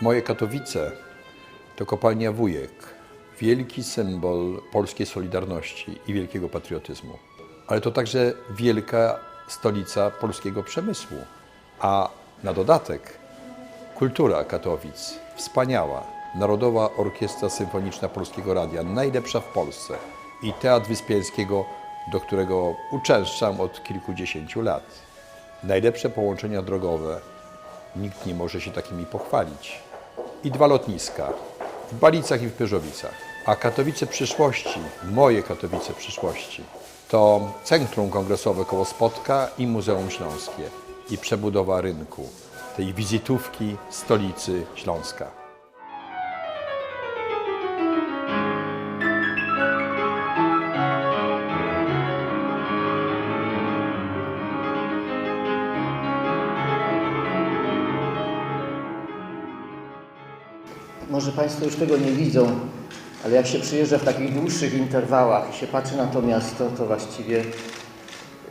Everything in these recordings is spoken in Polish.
Moje Katowice to kopalnia Wujek, wielki symbol polskiej solidarności i wielkiego patriotyzmu. Ale to także wielka stolica polskiego przemysłu, a na dodatek kultura Katowic wspaniała. Narodowa Orkiestra Symfoniczna Polskiego Radia, najlepsza w Polsce i Teatr Wyspiańskiego, do którego uczęszczam od kilkudziesięciu lat. Najlepsze połączenia drogowe, nikt nie może się takimi pochwalić. I dwa lotniska, w Balicach i w Pyrzowicach. A Katowice przyszłości, moje Katowice przyszłości, to Centrum Kongresowe koło Spotka i Muzeum Śląskie i przebudowa rynku, tej wizytówki stolicy Śląska. Może Państwo już tego nie widzą, ale jak się przyjeżdża w takich dłuższych interwałach i się patrzy na to miasto, to właściwie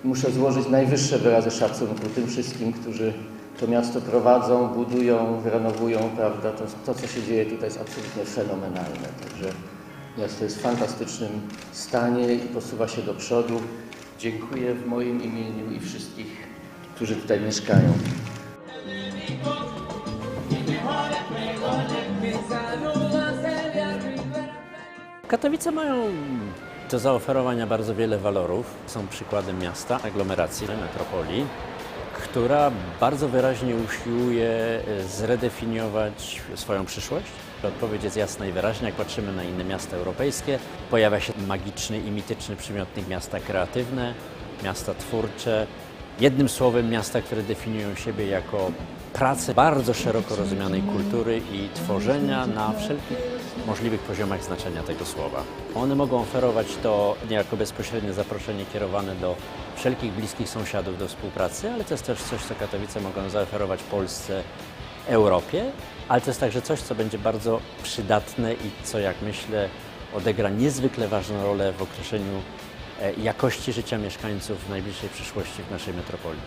muszę złożyć najwyższe wyrazy szacunku tym wszystkim, którzy to miasto prowadzą, budują, renowują, prawda? To, to co się dzieje tutaj jest absolutnie fenomenalne. Także miasto jest w fantastycznym stanie i posuwa się do przodu. Dziękuję w moim imieniu i wszystkich, którzy tutaj mieszkają. Katowice mają do zaoferowania bardzo wiele walorów. Są przykładem miasta, aglomeracji, metropolii, która bardzo wyraźnie usiłuje e, zredefiniować swoją przyszłość. Odpowiedź jest jasna i wyraźna. Jak patrzymy na inne miasta europejskie, pojawia się magiczny i mityczny przymiotnik miasta kreatywne, miasta twórcze. Jednym słowem miasta, które definiują siebie jako pracę bardzo szeroko rozumianej kultury i tworzenia na wszelkich możliwych poziomach znaczenia tego słowa. One mogą oferować to niejako bezpośrednie zaproszenie kierowane do wszelkich bliskich sąsiadów do współpracy, ale to jest też coś, co Katowice mogą zaoferować Polsce, Europie, ale to jest także coś, co będzie bardzo przydatne i co, jak myślę, odegra niezwykle ważną rolę w określeniu e, jakości życia mieszkańców w najbliższej przyszłości w naszej metropolii.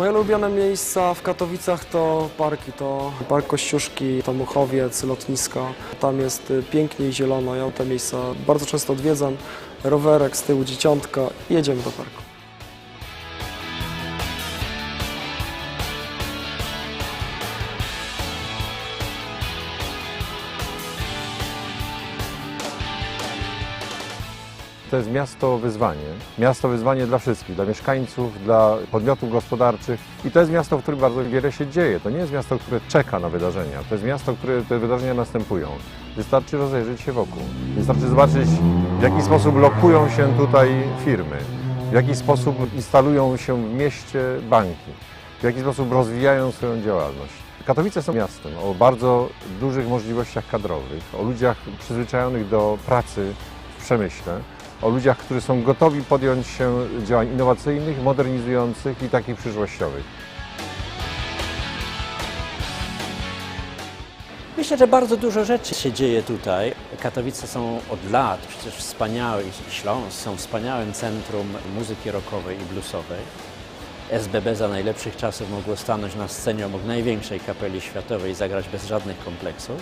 Moje ulubione miejsca w Katowicach to parki, to Park Kościuszki, to Muchowiec, lotniska. Tam jest y, pięknie i zielono. Ja te miejsca bardzo często odwiedzam. Rowerek z tyłu, dzieciątka i jedziemy do parku. To jest miasto wyzwanie. Miasto wyzwanie dla wszystkich, dla mieszkańców, dla podmiotów gospodarczych. I to jest miasto, w którym bardzo wiele się dzieje. To nie jest miasto, które czeka na wydarzenia. To jest miasto, w którym te wydarzenia następują. Wystarczy rozejrzeć się wokół. Wystarczy zobaczyć, w jaki sposób lokują się tutaj firmy, w jaki sposób instalują się w mieście banki, w jaki sposób rozwijają swoją działalność. Katowice są miastem o bardzo dużych możliwościach kadrowych, o ludziach przyzwyczajonych do pracy w przemyśle, o ludziach, którzy są gotowi podjąć się działań innowacyjnych, modernizujących i takich przyszłościowych. Myślę, że bardzo dużo rzeczy się dzieje tutaj. Katowice są od lat przecież wspaniałe i Śląsk są wspaniałym centrum muzyki rockowej i bluesowej. SBB za najlepszych czasów mogło stanąć na scenie obok największej kapeli światowej i zagrać bez żadnych kompleksów.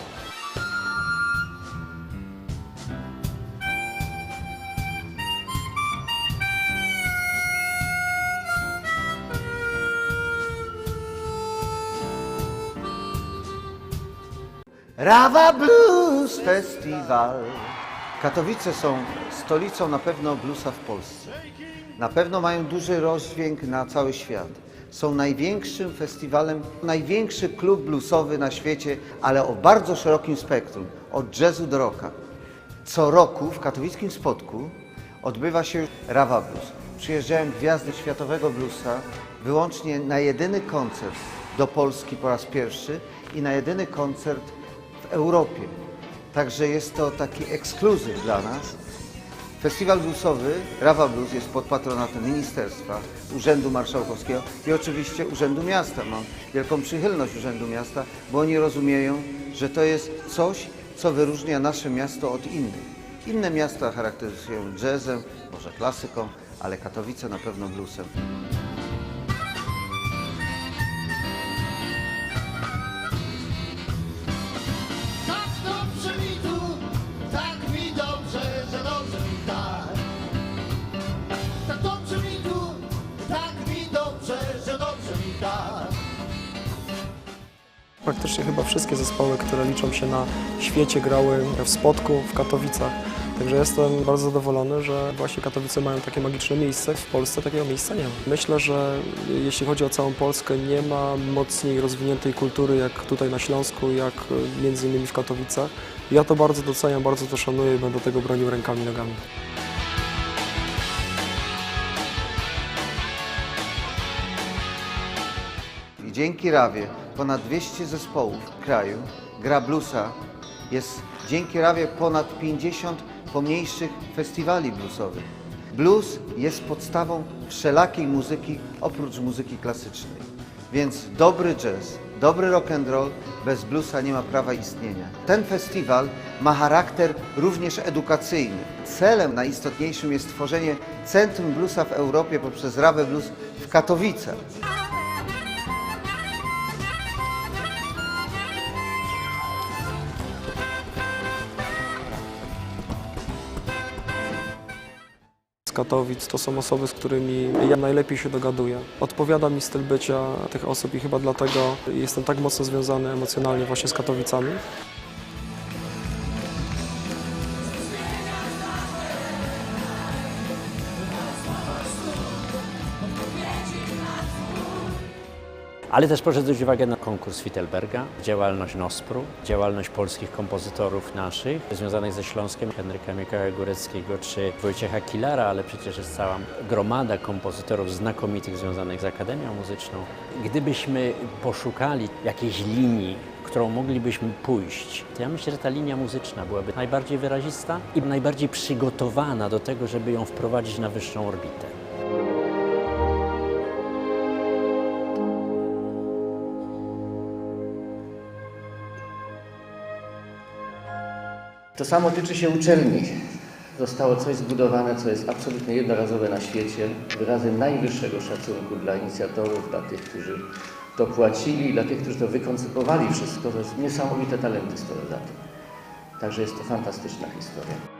Rawa Blues Festival. Katowice są stolicą na pewno bluesa w Polsce. Na pewno mają duży rozdźwięk na cały świat. Są największym festiwalem, największy klub bluesowy na świecie, ale o bardzo szerokim spektrum, od jazzu do rocka. Co roku w katowickim Spodku odbywa się Rawa Blues. Przyjeżdżają gwiazdy światowego bluesa wyłącznie na jedyny koncert do Polski po raz pierwszy i na jedyny koncert w Europie. Także jest to taki ekskluzyw dla nas. Festiwal bluesowy Rawa Blues jest pod patronatem Ministerstwa, Urzędu Marszałkowskiego i oczywiście Urzędu Miasta. Mam wielką przychylność Urzędu Miasta, bo oni rozumieją, że to jest coś, co wyróżnia nasze miasto od innych. Inne miasta charakteryzują jazzem, może klasyką, ale Katowice na pewno bluesem. Wszystkie zespoły, które liczą się na świecie, grały w Spodku, w Katowicach. Także jestem bardzo zadowolony, że właśnie Katowice mają takie magiczne miejsce. W Polsce takiego miejsca nie ma. Myślę, że jeśli chodzi o całą Polskę, nie ma mocniej rozwiniętej kultury jak tutaj na Śląsku, jak e, między innymi w Katowicach. Ja to bardzo doceniam, bardzo to szanuję i będę tego bronił rękami i nogami. I dzięki Rawie ponad 200 zespołów w kraju gra bluesa. Jest dzięki Rawie ponad 50 pomniejszych festiwali bluesowych. Blues jest podstawą wszelakiej muzyki oprócz muzyki klasycznej. Więc dobry jazz, dobry rock and roll bez bluesa nie ma prawa istnienia. Ten festiwal ma charakter również edukacyjny. Celem najistotniejszym jest tworzenie Centrum Bluesa w Europie poprzez Rawę Blues w Katowicach. Katowic to są osoby, z którymi ja najlepiej się dogaduję. Odpowiada mi styl bycia tych osób i chyba dlatego jestem tak mocno związany emocjonalnie właśnie z Katowicami. Ale też proszę zwrócić uwagę na konkurs Wittelberga, działalność Nospru, działalność polskich kompozytorów naszych związanych ze Śląskiem, Henryka Mikołaja Góreckiego czy Wojciecha Kilara, ale przecież jest cała gromada kompozytorów znakomitych związanych z Akademią Muzyczną. Gdybyśmy poszukali jakiejś linii, którą moglibyśmy pójść, to ja myślę, że ta linia muzyczna byłaby najbardziej wyrazista i najbardziej przygotowana do tego, żeby ją wprowadzić na wyższą orbitę. To samo tyczy się uczelni. Zostało coś zbudowane, co jest absolutnie jednorazowe na świecie, wyrazem najwyższego szacunku dla inicjatorów, dla tych, którzy to płacili, dla tych, którzy to wykoncypowali wszystko. To jest niesamowite talenty stoją za tym. Także jest to fantastyczna historia.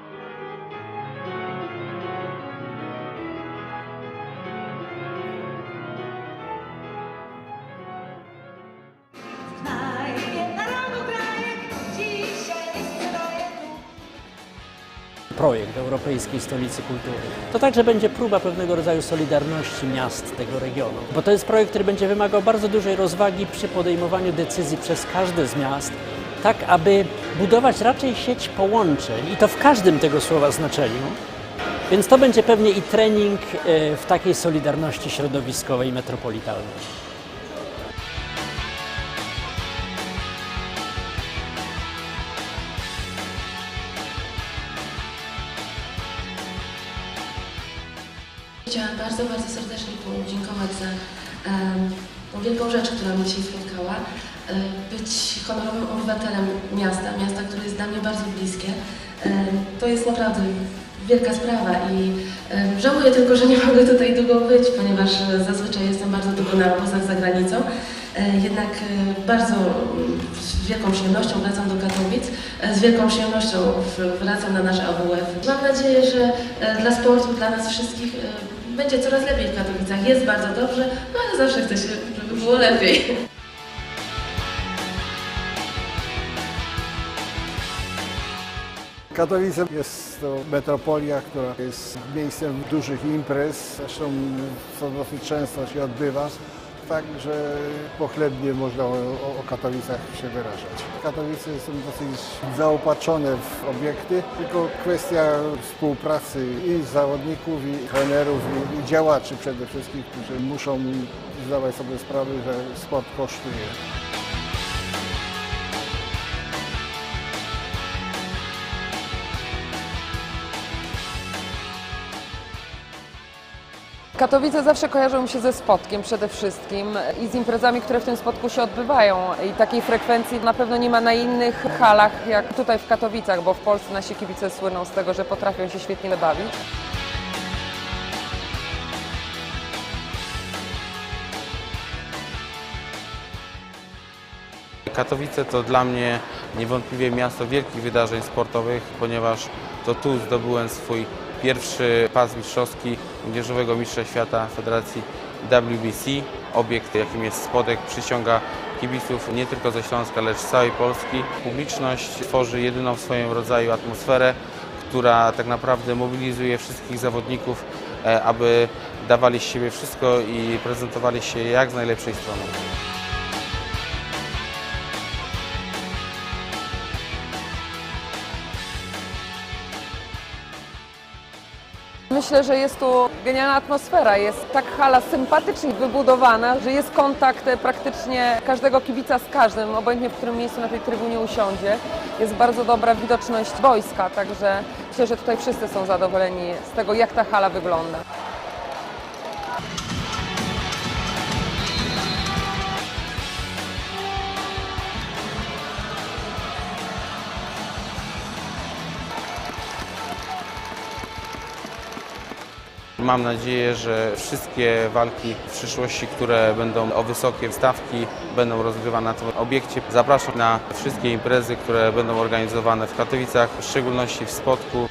Projekt Europejskiej Stolicy Kultury. To także będzie próba pewnego rodzaju solidarności miast tego regionu, bo to jest projekt, który będzie wymagał bardzo dużej rozwagi przy podejmowaniu decyzji przez każde z miast, tak aby budować raczej sieć połączeń i to w każdym tego słowa znaczeniu. Więc to będzie pewnie i trening e, w takiej solidarności środowiskowej metropolitalnej. Chciałam bardzo, bardzo serdecznie podziękować za em, tą wielką rzecz, która mnie dzisiaj spotkała. E, być honorowym obywatelem miasta, miasta, które jest dla mnie bardzo bliskie. E, to jest naprawdę wielka sprawa i żałuję tylko, że nie mogę tutaj długo być, ponieważ zazwyczaj jestem bardzo długo na obozach za granicą. E, Jednak bardzo z wielką przyjemnością wracam do Katowic, z wielką przyjemnością wracam na nasz AWF. Mam nadzieję, że dla sportu, dla nas wszystkich będzie coraz lepiej w Katowicach. Jest bardzo dobrze, no ale zawsze chce się, żeby było lepiej. Katowice jest to metropolia, która jest miejscem dużych imprez, zresztą co dosyć często się odbywa, tak że pochlebnie można o, o Katowicach się wyrażać. Katowice są dosyć zaopatrzone w obiekty, tylko kwestia współpracy i zawodników, i trenerów, i, i działaczy przede wszystkim, którzy muszą zdawać sobie sprawę, że sport kosztuje. Katowice zawsze kojarzą mi się ze spotkiem przede wszystkim i z imprezami, które w tym spotku się odbywają. I takiej frekwencji na pewno nie ma na innych halach jak tutaj w Katowicach, bo w Polsce nasi kibice słyną z tego, że potrafią się świetnie bawić. Katowice to dla mnie niewątpliwie miasto wielkich wydarzeń sportowych, ponieważ to tu zdobyłem swój pierwszy pas mistrzowski młodzieżowego mistrza świata Federacji WBC. Obiekt, jakim jest spodek, przyciąga kibiców nie tylko ze Śląska, lecz z całej Polski. Publiczność tworzy jedyną w swoim rodzaju atmosferę, która tak naprawdę mobilizuje wszystkich zawodników, e, aby dawali z siebie wszystko i prezentowali się jak z najlepszej strony. Myślę, że jest tu genialna atmosfera. Jest tak hala sympatycznie wybudowana, że jest kontakt praktycznie każdego kibica z każdym, obojętnie w którym miejscu na tej trybunie usiądzie. Jest bardzo dobra widoczność boiska, także myślę, że tutaj wszyscy są zadowoleni z tego, jak ta hala wygląda. Mam nadzieję, że wszystkie walki w przyszłości, które będą o wysokie stawki, będą rozgrywane na tym obiekcie. Zapraszam na wszystkie imprezy, które będą organizowane w Katowicach, w szczególności w Spodku.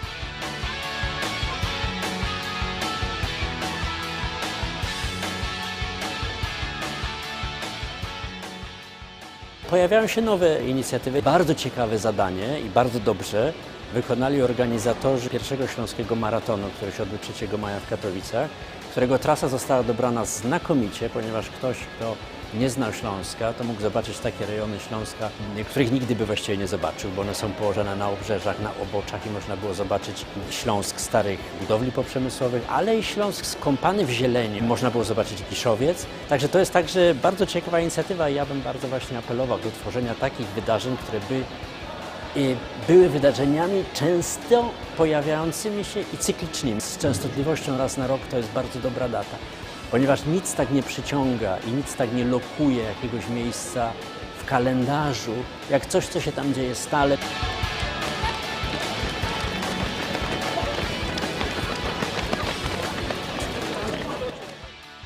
Pojawiają się nowe inicjatywy. Bardzo ciekawe zadanie i bardzo dobrze wykonali organizatorzy pierwszego śląskiego maratonu, który się odbył 3 maja w Katowicach, którego trasa została dobrana znakomicie, ponieważ ktoś, kto nie znał Śląska, to mógł zobaczyć takie rejony Śląska, których nigdy by właściwie nie zobaczył, bo one są położone na obrzeżach, na oboczach i można było zobaczyć Śląsk starych budowli poprzemysłowych, ale i Śląsk skąpany w zieleni. Można było zobaczyć Kiszowiec. Także to jest także bardzo ciekawa inicjatywa i ja bym bardzo właśnie apelował do tworzenia takich wydarzeń, które by y, były wydarzeniami często pojawiającymi się i cyklicznymi. Z częstotliwością raz na rok to jest bardzo dobra data, ponieważ nic tak nie przyciąga i nic tak nie lokuje jakiegoś miejsca w kalendarzu, jak coś, co się tam dzieje stale.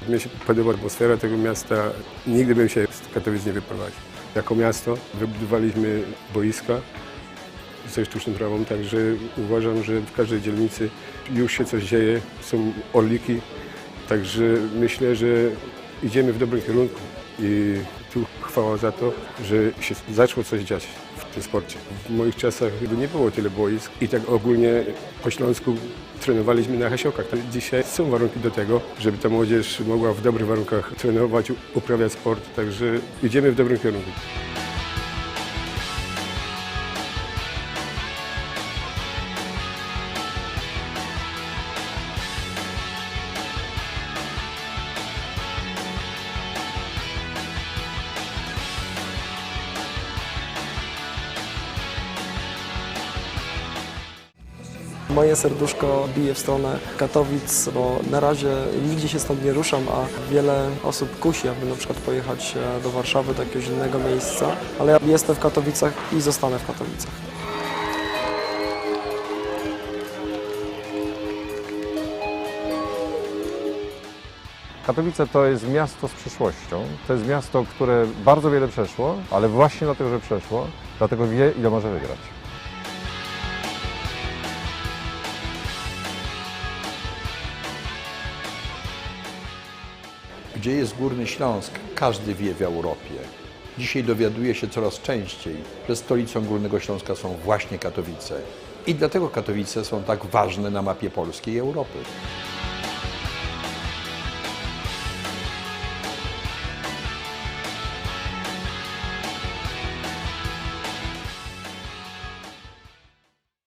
Mnie się podoba atmosfera tego miasta. Nigdy bym się z Katowic nie wyprowadził. Jako miasto wybudowaliśmy boiska ze sztuczną trawą, także uważam, że w każdej dzielnicy już się coś dzieje, są orliki, także myślę, że idziemy w dobrym kierunku i tu chwała za to, że się zaczęło coś dziać w tym sporcie. W moich czasach nie było tyle boisk i tak ogólnie po Śląsku trenowaliśmy na hasiokach. Dzisiaj są warunki do tego, żeby ta młodzież mogła w dobrych warunkach trenować, uprawiać sport, także idziemy w dobrym kierunku. Moje serduszko bije w stronę Katowic, bo na razie nigdzie się stąd nie ruszam, a wiele osób kusi, aby na przykład pojechać e, do Warszawy, do jakiegoś innego miejsca, ale ja jestem w Katowicach i zostanę w Katowicach. Katowice to jest miasto z przyszłością. To jest miasto, które bardzo wiele przeszło, ale właśnie dlatego, że przeszło, dlatego wie, ile może wygrać. Gdzie jest Górny Śląsk, każdy wie w Europie. Dzisiaj dowiaduje się coraz częściej, że stolicą Górnego Śląska są właśnie Katowice. I dlatego Katowice są tak ważne na mapie Polski i Europy.